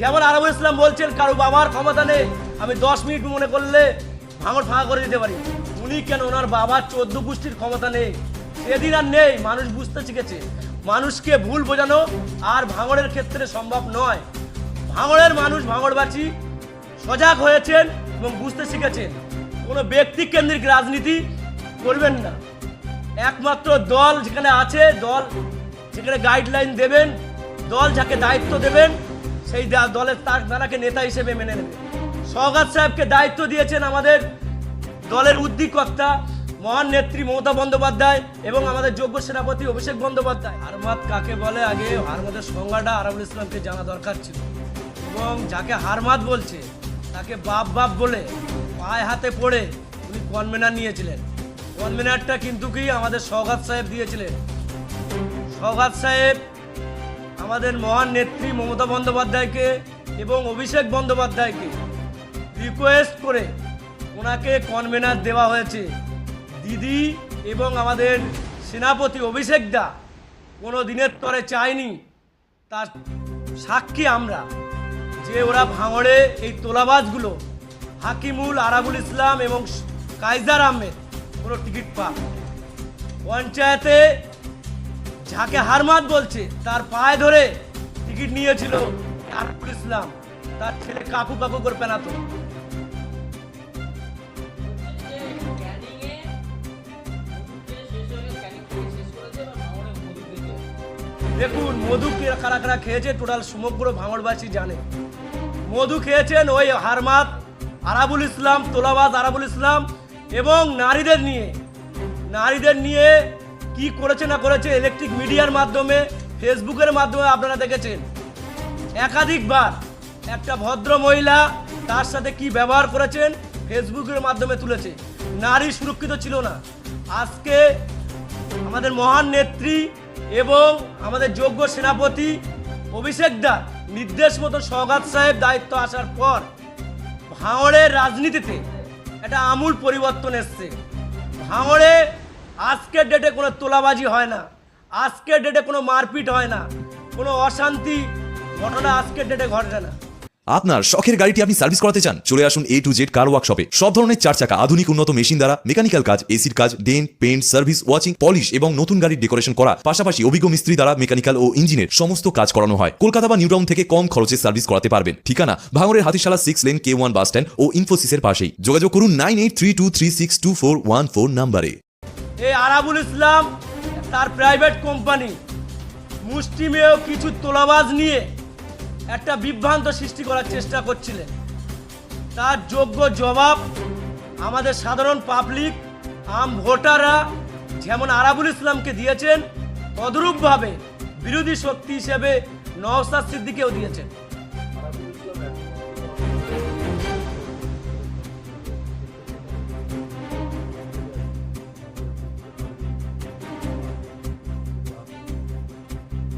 যেমন আরবুল ইসলাম বলছেন, কারও বাবার ক্ষমতা নেই, আমি দশ মিনিট মনে করলে ভাঙড় ফাঁকা করে দিতে পারি। উনি কেন ওনার বাবার চোদ্দ গোষ্ঠীর ক্ষমতা নেই? সেদিন আর নেই, মানুষ বুঝতে শিখেছে। মানুষকে ভুল বোঝানো আর ভাঙড়ের ক্ষেত্রে সম্ভব নয়। ভাঙড়ের মানুষ ভাঙড়বাসী সজাগ হয়েছেন এবং বুঝতে শিখেছেন। কোনো ব্যক্তি কেন্দ্রিক রাজনীতি করবেন না। একমাত্র দল যেখানে আছে, দল যেখানে গাইডলাইন দেবেন, দল যাকে দায়িত্ব দেবেন সেই দলের তার তারাকে নেতা হিসেবে মেনে নেবে। সৌগাত সাহেবকে দায়িত্ব দিয়েছেন আমাদের দলের উদ্যোগকর্তা মহান নেত্রী মমতা বন্দ্যোপাধ্যায় এবং আমাদের যোগ্য সেনাপতি অভিষেক বন্দ্যোপাধ্যায়। হারমাত কাকে বলে? আগে হারমাদের সংজ্ঞাটা আরবুল ইসলামকে জানা দরকার ছিল। এবং যাকে হারমাত বলছে, তাকে বাপ বাপ বলে পায়ে হাতে পড়ে উনি কনভেনার নিয়েছিলেন। কনভেনারটা কিন্তু কি আমাদের সৌগাত সাহেব দিয়েছিলেন। সৌগাত সাহেব আমাদের মহান নেত্রী মমতা বন্দ্যোপাধ্যায়কে এবং অভিষেক বন্দ্যোপাধ্যায়কে রিকোয়েস্ট করে ওনাকে কনভেনার দেওয়া হয়েছে। দিদি এবং আমাদের সেনাপতি অভিষেক দা কোনো দিনের তরে চায়নি। তার সাক্ষী আমরা যে ওরা ভাঙড়ে এই তোলাবাজগুলো হাকিমুল, আরাবুল ইসলাম এবং কাইজার আহমেদ কোনো টিকিট পাক পঞ্চায়েতে যাকে হারমাত বলছে, তার পায়ে ধরে টিকিট নিয়েছিল আরাবুল ইসলাম। তার ছেলে কাকু কাকু করে পেনাতো। দেখুন, মধু কারা কারা খেয়েছে, টোটাল সমগ্র ভাঙড়বাসী জানে। মধু খেয়েছেন ওই হারমাত আরাবুল ইসলাম, তোলাবাজ আরাবুল ইসলাম এবং নারীদের নিয়ে। নারীদের নিয়ে কি করেছে না করেছে ইলেকট্রিক মিডিয়ার মাধ্যমে ফেসবুকের মাধ্যমে আপনারা দেখেছেন? একাধিকবার একটা ভদ্র মহিলা তার সাথে কি ব্যবহার করেছেন ফেসবুকের মাধ্যমে তুলেছে। নারী সুরক্ষিত ছিল না। আজকে আমাদের মহান নেত্রী এবং আমাদের যোগ্য সেনাপতি অভিষেক দা নির্দেশ মতো সৌগাত সাহেব দায়িত্ব আসার পর ভাঙড়ের রাজনীতিতে একটা আমূল পরিবর্তন এসছে। ভাঙড়ে আজকের ডেটে কোনো তোলাবাজি হয় না। আজকের ডেটে কোনো মারপিট হয় না। কোনো অশান্তি ঘটনা আজকের ডেটে ঘটে না। আপনার শখের গাড়িটি আপনি সার্ভিস করাতে চান, চলে আসুন এ টু জেড কার ওয়ার্কশপে সব ধরনের চার চাকা, আধুনিক উন্নত মেশিন দ্বারা মেকানিক্যাল কাজ এসির কাজ dent paint service, washing, polish এবং নতুন গাড়ির ডেকোরেশন করা। পাশাপাশি অভিজ্ঞ মিস্ত্রি দ্বারা মেকানিক্যাল ও ইঞ্জিনের সমস্ত কাজ করানো হয়। কলকাতা বা নিউটাউন থেকে কম খরচে সার্ভিস করাতে পারবেন। ঠিকানা ভাঙরের Hatishala six lane K one bus stand ও ইনফোসিসের পাশেই। যোগাযোগ করুন nine eight three two three six two four one four নাম্বারে এই আরাবুল ইসলাম, তার প্রাইভেট কোম্পানি মুষ্টিমেয় কিছু তোলাবাজ নিয়ে একটা বিভ্রান্ত সৃষ্টি করার চেষ্টা করছিলেন। তার যোগ্য জবাব আমাদের সাধারণ পাবলিক আম ভোটাররা যেমন আরাবুল ইসলামকে দিয়েছেন তদরূপভাবে বিরোধী শক্তি হিসেবে নওসাদ সিদ্দিকেও দিয়েছেন।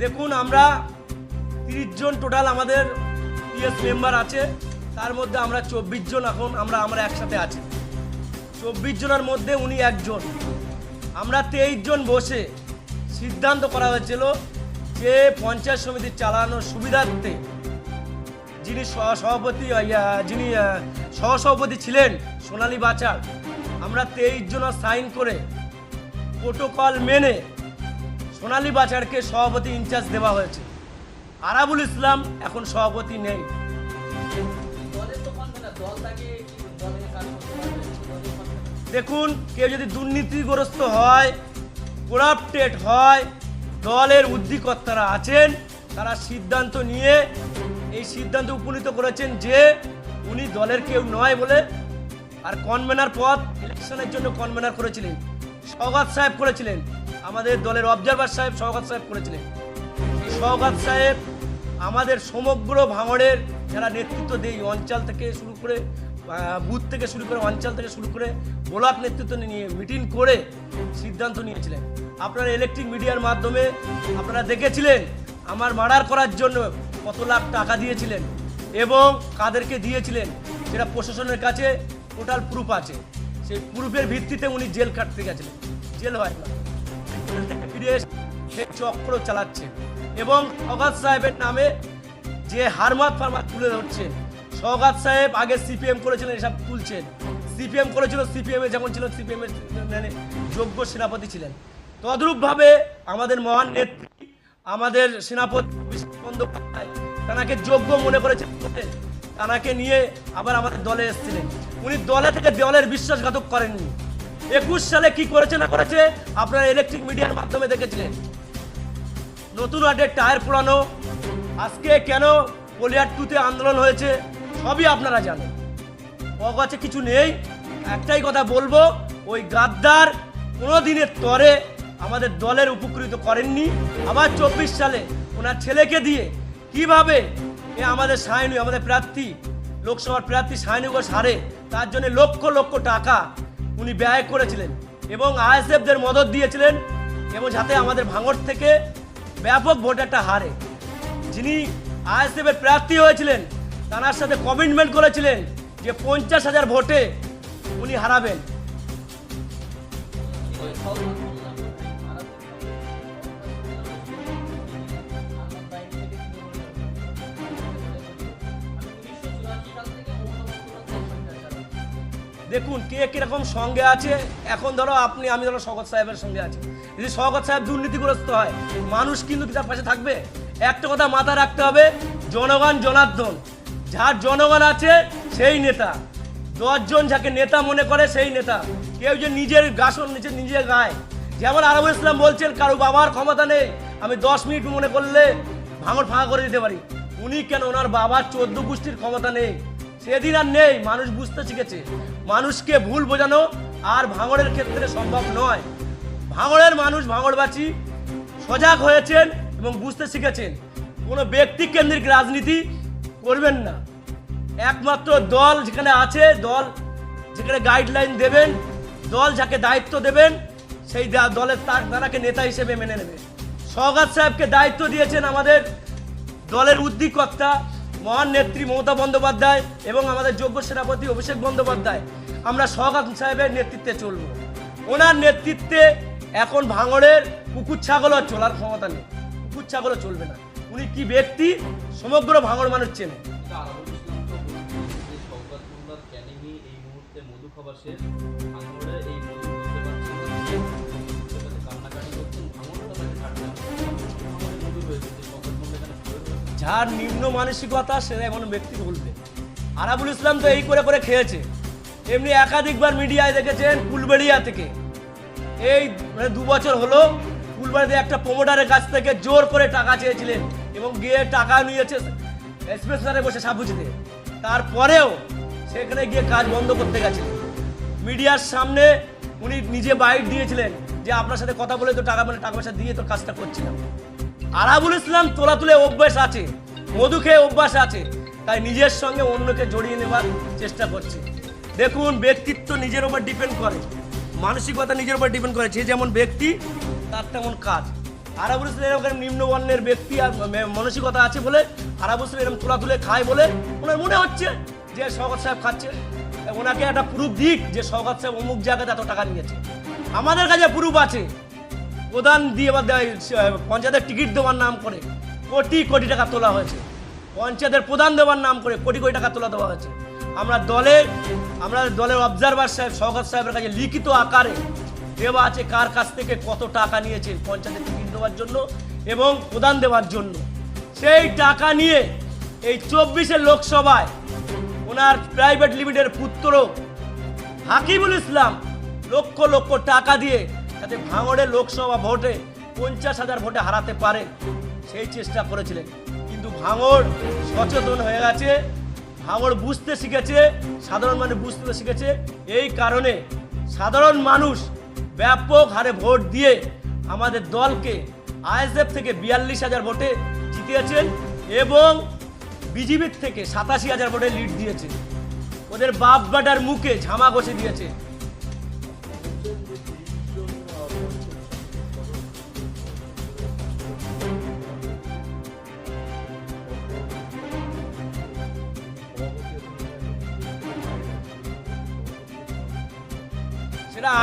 দেখুন, আমরা তিরিশ জন টোটাল আমাদের পিএস মেম্বার আছে। তার মধ্যে আমরা চব্বিশ জন এখন, আমরা আমরা একসাথে আছি। চব্বিশ জনের মধ্যে উনি একজন। আমরা তেইশ জন বসে সিদ্ধান্ত করা হয়েছিল যে পঞ্চায়েত সমিতি চালানোর সুবিধার্থে যিনি সহ- সভাপতি যিনি সহসভাপতি ছিলেন, সোনালী বাচার আমরা তেইশ জন সাইন করে প্রোটোকল মেনে সোনালী বাচারকে সভাপতি ইনচার্জ দেওয়া হয়েছে। আরাবুল ইসলাম এখন সভাপতি নেই। দেখুন, কেউ যদি দুর্নীতিগ্রস্ত হয় করাপ্টেড হয়, দলের উদ্যোগকর্তারা আছেন, তারা সিদ্ধান্ত নিয়ে এই সিদ্ধান্ত উপনীত করেছেন যে উনি দলের কেউ নয় বলে আর কনভেনার পদ ইলেকশনের জন্য কনভেনার করেছিলেন। সৌগাত সাহেব করেছিলেন। আমাদের দলের অবজারভার সাহেব সৌগাত সাহেব করেছিলেন। সৌগাত সাহেব আমাদের সমগ্র ভাঙড়ের যারা নেতৃত্ব দেই অঞ্চল থেকে শুরু করে বুথ থেকে শুরু করে, অঞ্চল থেকে শুরু করে ব্লক নেতৃত্ব নিয়ে মিটিং করে সিদ্ধান্ত নিয়েছিলেন। আপনারা ইলেকট্রিক মিডিয়ার মাধ্যমে আপনারা দেখেছিলেন, আমার মার্ডার করার জন্য কত লাখ টাকা দিয়েছিলেন এবং কাদেরকে দিয়েছিলেন, সেটা প্রশাসনের কাছে টোটাল প্রুফ আছে। সেই প্রুফের ভিত্তিতে উনি জেল কাটতে গেছিলেন। জেল হয় না। ফিরে সেই চক্র চালাচ্ছে এবং অগাত সাহেবের নামে যে হারমাত ফারমাত তুলে ধরছে, সৌগাত সাহেব আগে সিপিএম করেছিলেন, এসব তুলছেন। সিপিএম করেছিল, সিপিএম যেমন ছিল, সিপিএম এর মানে যোগ্য সেনাপতি ছিলেন। তদ্রূপভাবে আমাদের মহান নেত্রী, আমাদের সেনাপতি বন্দ্যোপাধ্যায় তাকে যোগ্য মনে করেছেন তাকে নিয়ে আবার আমাদের দলে এসেছিলেন। উনি দলে থেকে দলের বিশ্বাসঘাতক করেননি। একুশ সালে কি করেছে না করেছে, আপনারা ইলেকট্রিক মিডিয়ার মাধ্যমে দেখেছিলেন। নতুন আটের টায়ার পোড়ানো, আজকে কেন কলিয়ার টুতে আন্দোলন হয়েছে, সবই আপনারা জানেন। ওর কাছে নেই, একটাই কথা বলব, ওই গাদ্দার কোনো দিনের তরে আমাদের দলের উপকৃত করেননি। আবার চব্বিশ সালে ওনার ছেলেকে দিয়ে কীভাবে এ আমাদের সায়নী, আমাদের প্রার্থী, লোকসভার প্রার্থী সায়নী ঘোষ হারে তার জন্য লক্ষ লক্ষ টাকা উনি ব্যয় করেছিলেন এবং আইএসএফদের মদত দিয়েছিলেন এবং যাতে আমাদের ভাঙর থেকে ব্যাপক ভোটারটা হারে। যিনি আইএসএফ এর প্রার্থী হয়েছিলেন, তার সাথে কমিটমেন্ট করেছিলেন যে পঞ্চাশ হাজার ভোটে উনি হারাবেন। দেখুন, কে কীরকম সঙ্গে আছে? এখন ধরো আপনি, আমি ধরো শগত সাহেবের সঙ্গে আছি। যদি শগত সাহেব দুর্নীতিগ্রস্ত হয়, মানুষ কিন্তু তার পাশে থাকবে? একটা কথা মাথা রাখতে হবে, জনগণ জনার্দন। যার জনগণ আছে, সেই নেতা। দশজন যাকে নেতা মনে করে, সেই নেতা। কেউ যে নিজের গাছন নিজের নিজে গায়। যেমন আরবুল ইসলাম বলছেন, কারও বাবার ক্ষমতা নেই। আমি দশ মিনিট মনে করলে ভাঙর ফাঁকা করে দিতে পারি। উনি কেন? ওনার বাবার চোদ্দ গোষ্ঠীর ক্ষমতা নেই। সেদিন আর নেই, মানুষ বুঝতে শিখেছে। মানুষকে ভুল বোঝানো আর ভাঙড়ের ক্ষেত্রে সম্ভব নয়। ভাঙড়ের মানুষ ভাঙড়বাসী সজাগ হয়েছেন এবং বুঝতে শিখেছেন, কোনো ব্যক্তি কেন্দ্রিক রাজনীতি করবেন না। একমাত্র দল যেখানে আছে, দল যেখানে গাইডলাইন দেবেন, দল যাকে দায়িত্ব দেবেন, সেই দলের তার তারাকে নেতা হিসেবে মেনে নেবে। সৌগাত সাহেবকে দায়িত্ব দিয়েছেন আমাদের দলের উদ্দিকর্তা মহান নেত্রী মমতা বন্দ্যোপাধ্যায় এবং আমাদের যোগ্য সেনাপতি অভিষেক বন্দ্যোপাধ্যায়। আমরা সৌগাত সাহেবের নেতৃত্বে চলব। ওনার নেতৃত্বে এখন ভাঙড়ের কুকুর ছাগলও চলার ক্ষমতা নেই। কুকুর ছাগলও চলবে না। উনি কি ব্যক্তি? সমগ্র ভাঙড় মানুষ চেনে। যার নিম্ন মানসিকতা, সে এমন ব্যক্তি বলবে। আরাবুল ইসলাম তো এই করে করে খেয়েছে। এমনি একাধিকবার মিডিয়ায় দেখেছেন ফুলবেড়িয়া থেকে। এই মানে দু বছর হলো, ফুলবাড়িতে একটা প্রমোটারের কাছ থেকে জোর করে টাকা চেয়েছিলেন এবং গিয়ে টাকা নিয়েছে স্পেশালে বসে সাবুজিতে। তারপরেও সেখানে গিয়ে কাজ বন্ধ করতে গেছিলেন মিডিয়ার সামনে উনি নিজে বাইট দিয়েছিলেন যে আপনার সাথে কথা বলে তো টাকা মানে টাকা পয়সা দিয়ে তো কাজটা করছিলাম। আরাবুল ইসলাম তোলা তুলে অভ্যাস আছে, মধু খেয়ে অভ্যাস আছে, তাই নিজের সঙ্গে অন্যকে জড়িয়ে নেওয়ার চেষ্টা করছে। দেখুন, ব্যক্তিত্ব নিজের উপর ডিপেন্ড করে। মানসিকতা নিজের উপর ডিপেন্ড করে। যে যেমন ব্যক্তি, তার তেমন কাজ। ইসলাম এরকম নিম্নবর্ণের ব্যক্তি আর মানসিকতা আছে বলে ইসলাম এরকম তোলা তুলে খায় বলে ওনার মনে হচ্ছে যে শওকত সাহেব খাচ্ছে। ওনাকে একটা প্রুফ দিক যে শওকত সাহেব অমুক জায়গাতে এত টাকা নিয়েছে। আমাদের কাছে প্রুফ আছে। প্রধান দিয়ে বা পঞ্চায়েতের টিকিট দেওয়ার নাম করে কোটি কোটি টাকা তোলা হয়েছে। পঞ্চায়েতের প্রধান দেওয়ার নাম করে কোটি কোটি টাকা তোলা দেওয়া হয়েছে। আমরা দলের আমরা দলের অবজারভার সাহেব, সৌগত সাহেবের কাছে লিখিত আকারে দেওয়া আছে কার কাছ থেকে কত টাকা নিয়েছেন পঞ্চায়েতের টিকিট দেওয়ার জন্য এবং প্রদান দেওয়ার জন্য। সেই টাকা নিয়ে এই চব্বিশের লোকসভায় ওনার প্রাইভেট লিমিটেড পুত্র হাকিবুল ইসলাম লক্ষ লক্ষ টাকা দিয়ে যাতে ভাঙড়ের লোকসভা ভোটে পঞ্চাশ হাজার ভোটে হারাতে পারে, সেই চেষ্টা করেছিলেন। কিন্তু ভাঙড় সচেতন হয়ে গেছে ভাঙড় বুঝতে শিখেছে, সাধারণ মানুষ বুঝতে শিখেছে। এই কারণে সাধারণ মানুষ ব্যাপক হারে ভোট দিয়ে আমাদের দলকে আইএসএফ থেকে বিয়াল্লিশ হাজার ভোটে জিতিয়েছেন এবং বিজেপির থেকে সাতাশি হাজার ভোটে লিড দিয়েছে। ওদের বাপ বাটার মুখে ঝামা ঘষে দিয়েছে।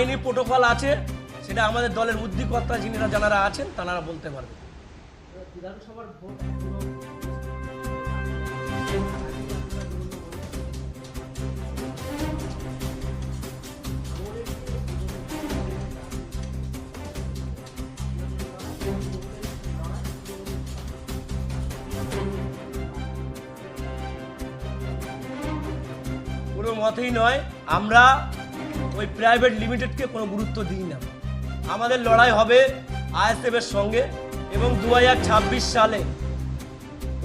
আইনি প্রোটোকল আছে, সেটা আমাদের দলের উদ্যোগকর্তা যিনিরা যারা আছেন তারা বলতে পারবেন কোনো মতেই নয়, আমরা ওই প্রাইভেট লিমিটেডকে কোনো গুরুত্ব দিই না। আমাদের লড়াই হবে আইএসএফ এর সঙ্গে এবং দু হাজার ছাব্বিশ সালে।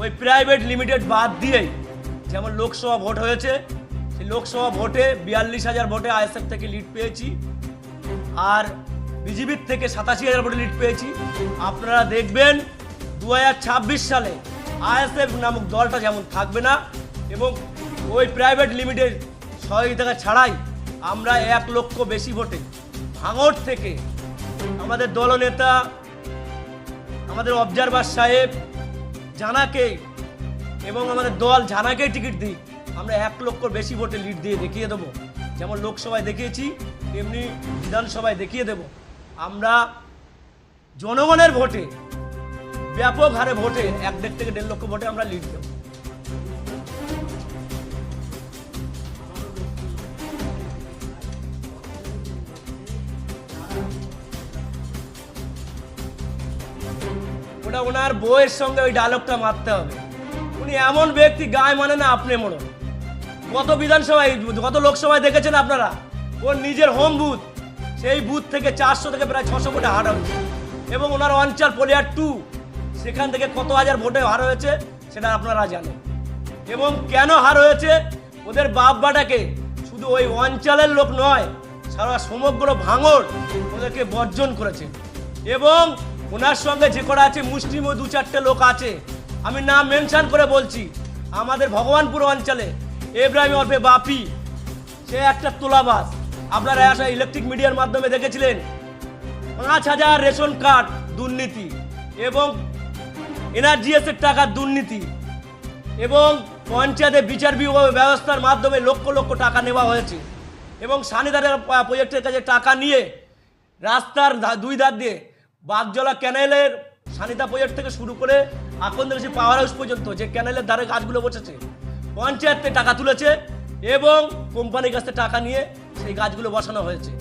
ওই প্রাইভেট লিমিটেড বাদ দিয়েই যেমন লোকসভা ভোট হয়েছে, সেই লোকসভা ভোটে বিয়াল্লিশ হাজার ভোটে আইএসএফ থেকে লিড পেয়েছি। আর বিজেপির থেকে সাতাশি হাজার ভোটে লিড পেয়েছি। আপনারা দেখবেন দু হাজার ছাব্বিশ সালে আইএসএফ নামক দলটা যেমন থাকবে না এবং ওই প্রাইভেট লিমিটেড সহযোগিতা ছাড়াই আমরা এক লক্ষ বেশি ভোটে ভাঙড় থেকে আমাদের দলনেতা, আমাদের অবজারভার সাহেব জানাকে এবং আমাদের দল জানাকেই টিকিট দিই, আমরা এক লক্ষর বেশি ভোটে লিড দিয়ে দেখিয়ে দেবো। যেমন লোকসভায় দেখিয়েছি, তেমনি বিধানসভায় দেখিয়ে দেব। আমরা জনগণের ভোটে, ব্যাপক হারে ভোটে এক দেড় থেকে দেড় লক্ষ ভোটে আমরা লিড দেবো। ওটা ওনার বইয়ের সঙ্গে ওই ডায়লগটা মারতে হবে। উনি এমন ব্যক্তি, গায়ে মানে না আপনি মনে কত বিধানসভায় কত লোকসভায় দেখেছেন আপনারা? ওর নিজের হোম বুথ সেই বুথ থেকে চারশো থেকে প্রায় ছশো ভোটে হার হয়েছে। এবং ওনার অঞ্চল পলিয়ার টু সেখান থেকে কত হাজার ভোটে হার হয়েছে, সেটা আপনারা জানেন। এবং কেন হার হয়েছে? ওদের বাপ বাপবাটাকে শুধু ওই অঞ্চলের লোক নয়, সারা সমগ্র ভাঙড় ওদেরকে বর্জন করেছে। এবং ওনার সঙ্গে যে করা আছে মুসলিম ও দু চারটে লোক আছে। আমি নাম মেনশন করে বলছি, আমাদের ভগবানপুর অঞ্চলে, এব্রাহিম অল্পে বাপি, সে একটা তোলাবাস। আপনারা আসা ইলেকট্রিক মিডিয়ার মাধ্যমে দেখেছিলেন। পাঁচ হাজার রেশন কার্ড দুর্নীতি এবং এনআরজিএস এর টাকার দুর্নীতি এবং পঞ্চায়েতে বিচার বিভাগ ব্যবস্থার মাধ্যমে লক্ষ লক্ষ টাকা নেওয়া হয়েছে এবং সানিদারের প্রজেক্টের কাছে টাকা নিয়ে রাস্তার দুই ধার দিয়ে বাগজলা ক্যানেলের সানিতা প্রজেক্ট থেকে শুরু করে দেখেছি পাওয়ার হাউস পর্যন্ত যে ক্যানেলের ধারে গাছগুলো বসেছে, পঞ্চায়েতে টাকা তুলেছে এবং কোম্পানির কাছ থেকে টাকা নিয়ে সেই গাছগুলো বসানো হয়েছে।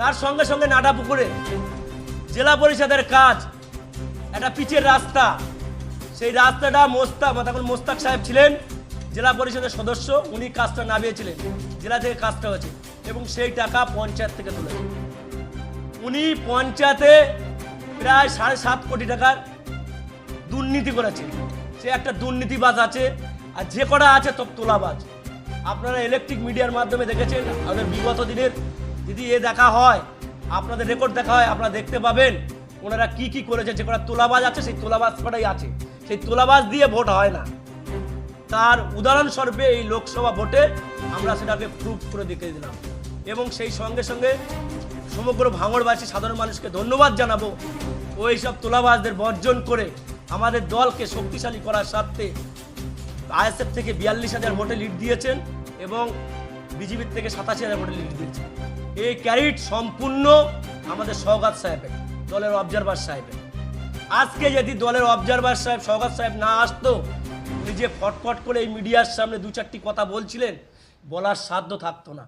তার সঙ্গে সঙ্গে নাটা পুকুরে জেলা পরিষদের কাজ, একটা পিচের রাস্তা, সেই রাস্তাটা মোস্তাক তখন মোস্তাক সাহেব ছিলেন, জেলা পরিষদের সদস্য, উনি কাজটা নামিয়েছিলেন, জেলা থেকে কাজটা হয়েছে এবং সেই টাকা পঞ্চায়েত থেকে তুলেছে। উনি পঞ্চায়েতে প্রায় সাড়ে সাত কোটি টাকার দুর্নীতি করেছে। সে একটা দুর্নীতিবাজ আছে, আর যে কটা আছে তো তোলাবাজ। আপনারা ইলেকট্রিক মিডিয়ার মাধ্যমে দেখেছেন, আমাদের বিগত দিনের যদি এ দেখা হয়, আপনাদের রেকর্ড দেখা হয়, আপনারা দেখতে পাবেন ওনারা কি কি করেছে, যে কটা তোলাবাজ আছে, সেই তোলাবাজ কটাই আছে। সেই তোলাবাজ দিয়ে ভোট হয় না। তার উদাহরণস্বরূপে এই লোকসভা ভোটে আমরা সেটাকে প্রুভ করে দেখে দিলাম। এবং সেই সঙ্গে সঙ্গে সমগ্র ভাঙড়বাসী সাধারণ মানুষকে ধন্যবাদ জানাব। ওই সব তোলাবাজদের বর্জন করে আমাদের দলকে শক্তিশালী করার স্বার্থে আইএসএফ থেকে বিয়াল্লিশ হাজার ভোটে লিড দিয়েছেন এবং বিজেপির থেকে সাতাশি হাজার ভোটে লিড দিয়েছেন। এই ক্যারিট সম্পূর্ণ আমাদের সৌগাত সাহেবের, দলের অবজারভার সাহেবের। আজকে যদি দলের অবজারভার সাহেব সৌগাত সাহেব না আসতো যে ফটফট করে এই মিডিয়ার সামনে দু চারটি কথা বলছিলেন, বলার সাধ্য থাকতো না।